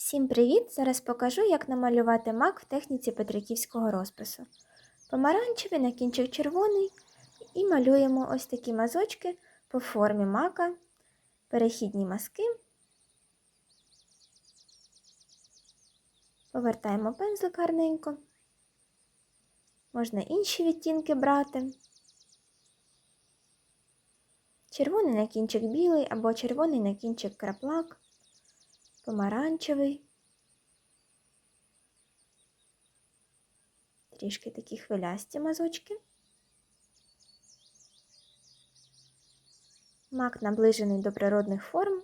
Всім привіт! Зараз покажу, як намалювати мак в техніці петриківського розпису. Помаранчевий на кінчик червоний і малюємо ось такі мазочки по формі мака, перехідні мазки. Повертаємо пензлик гарненько. Можна інші відтінки брати. Червоний на кінчик білий або червоний на кінчик краплак помаранчевий. Трішки такі хвилясті мазочки. Мак наближений до природних форм.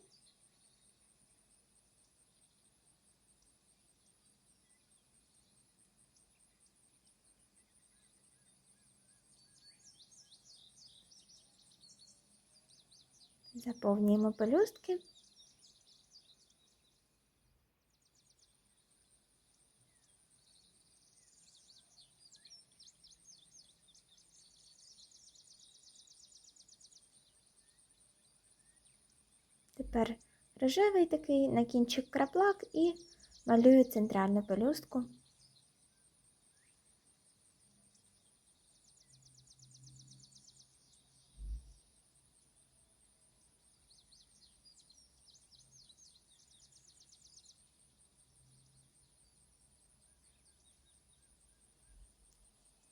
Заповнюємо пелюстки. Тепер рожевий такий на кінчик краплак і малюю центральну пелюстку.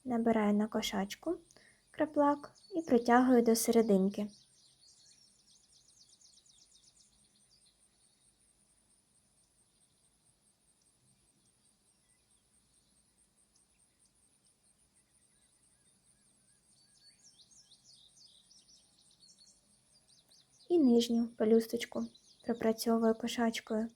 Набираю на кошачку краплак і протягую до серединки. І нижню пелюсточку пропрацьовую кошачкою.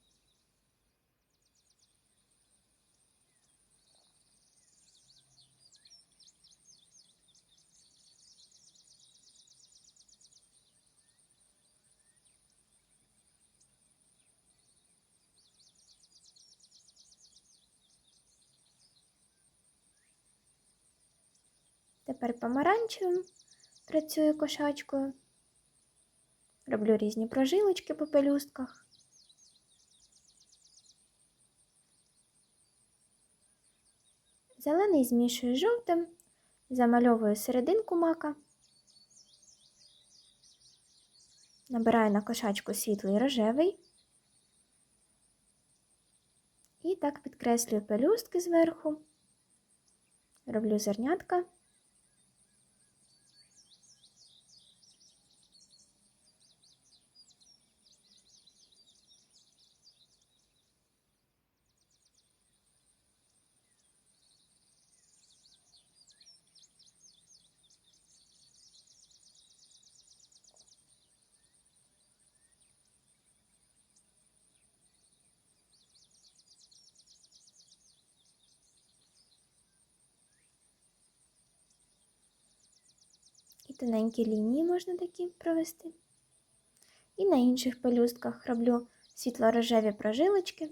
Тепер помаранчевим працюю кошачкою. Роблю різні прожилочки по пелюстках. Зелений змішую жовтим, замальовую серединку мака, набираю на кошачку світлий рожевий і так підкреслюю пелюстки зверху, роблю зернятка. Тоненькі лінії можна такі провести. І на інших пелюстках роблю світло-рожеві прожилочки.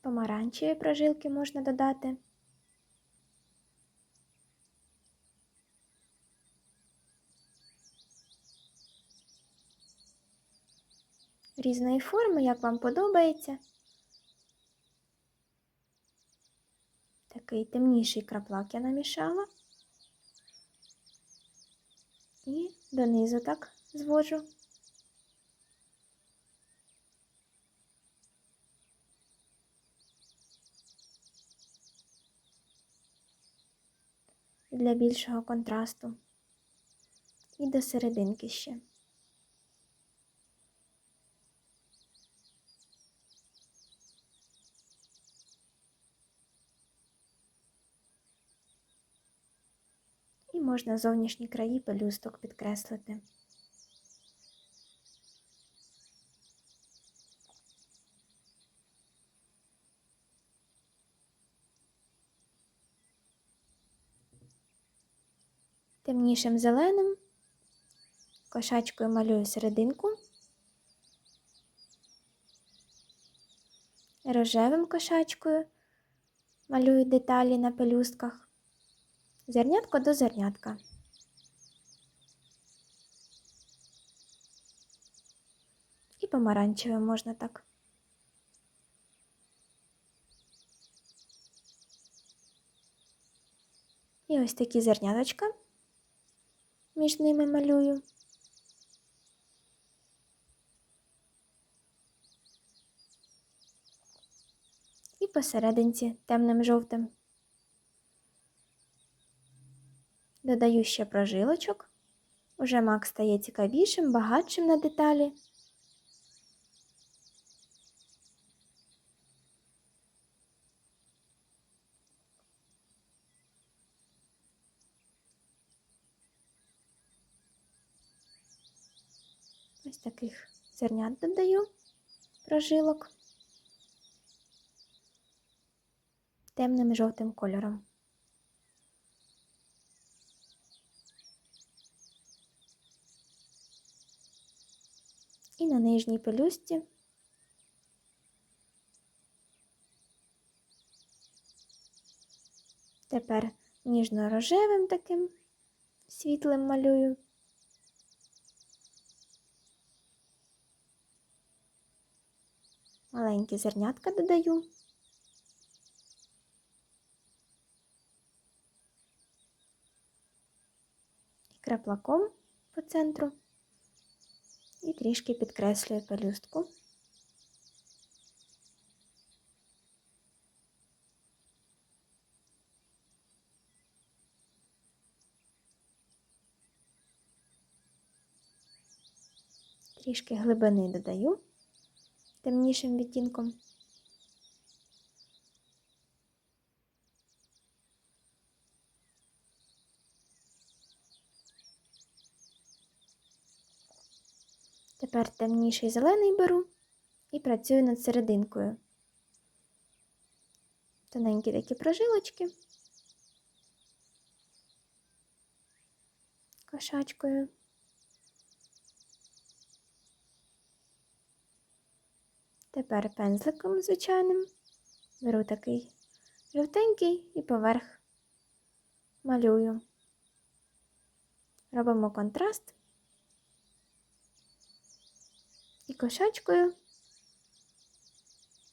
Помаранчеві прожилки можна додати. Різної форми, як вам подобається. Такий темніший краплак я намішала. І донизу так зводжу. Для більшого контрасту. І до серединки ще. Можна зовнішні краї пелюсток підкреслити. Темнішим зеленим кошачкою малюю серединку, рожевим кошачкою. Малюю деталі на пелюстках. Зернятко до зернятка. І помаранчевим можна так. І ось такі зерняточка між ними малюю. І посерединці темним жовтим. Додаю ще прожилочок. Уже мак стає цікавішим, багатшим на деталі. Ось таких зернят додаю прожилок темним жовтим кольором. І на нижній пелюсті тепер ніжно-рожевим таким світлим малюю. Маленькі зернятка додаю. І краплаком по центру і трішки підкреслюю пелюстку. Трішки глибини додаю темнішим відтінком. Тепер темніший зелений беру і працюю над серединкою. Тоненькі такі прожилочки, кошачкою. Тепер пензликом звичайним беру такий жовтенький і поверх малюю. Робимо контраст і кошачкою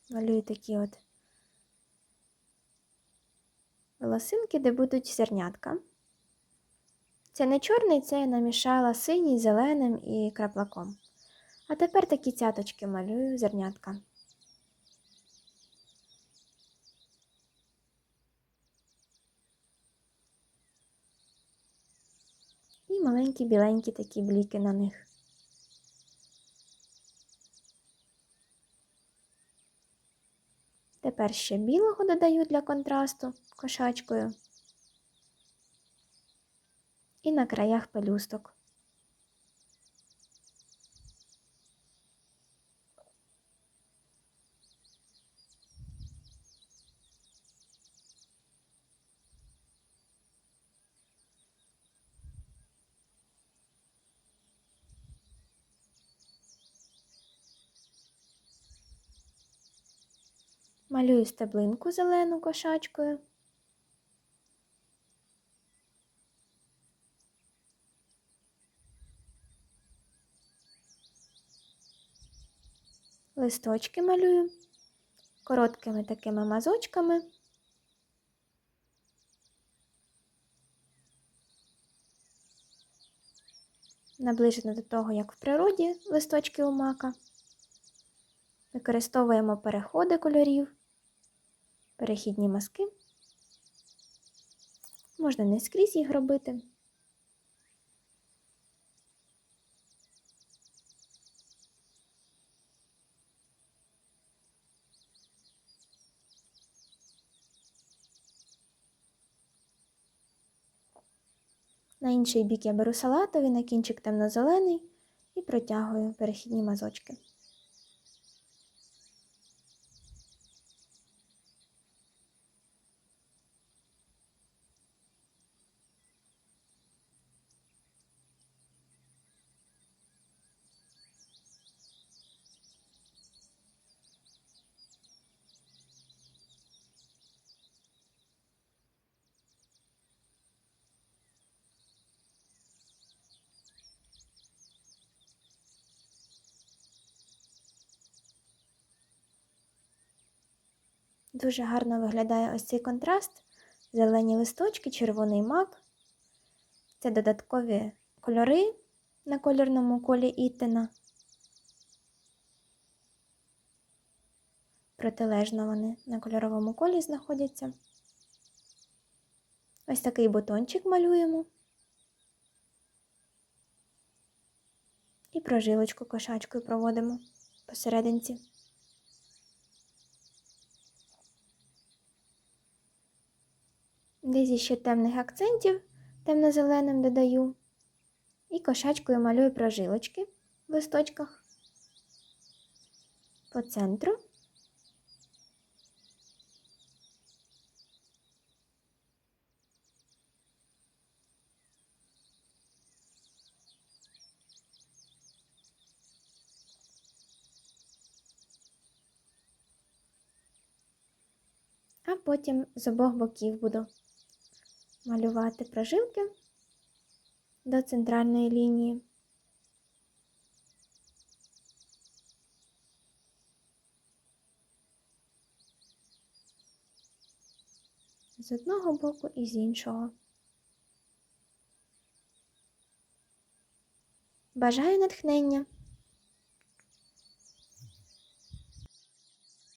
малюю такі от волосинки, де будуть зернятка. Це не чорний, це я намішала синій, зеленим і краплаком. А тепер такі цяточки малюю зернятка. І маленькі біленькі такі бліки на них. Тепер ще білого додаю для контрасту кошачкою. І на краях пелюсток. Малюю стеблинку зелену кошачкою. Листочки малюю короткими такими мазочками. Наближено до того, як в природі листочки у мака. Використовуємо переходи кольорів, перехідні мазки. Можна не скрізь їх робити. На інший бік я беру салатовий, на кінчик темно-зелений і протягую перехідні мазочки. Дуже гарно виглядає ось цей контраст. Зелені листочки, червоний мак. Це додаткові кольори на кольорному колі Іттена. Протилежно вони на кольоровому колі знаходяться. Ось такий бутончик малюємо. І прожилочку кошачкою проводимо посерединці. Десь ще темних акцентів темно-зеленим додаю. І кошачкою малюю прожилочки в листочках по центру. А потім з обох боків буду малювати прожилки до центральної лінії. З одного боку і з іншого. Бажаю натхнення!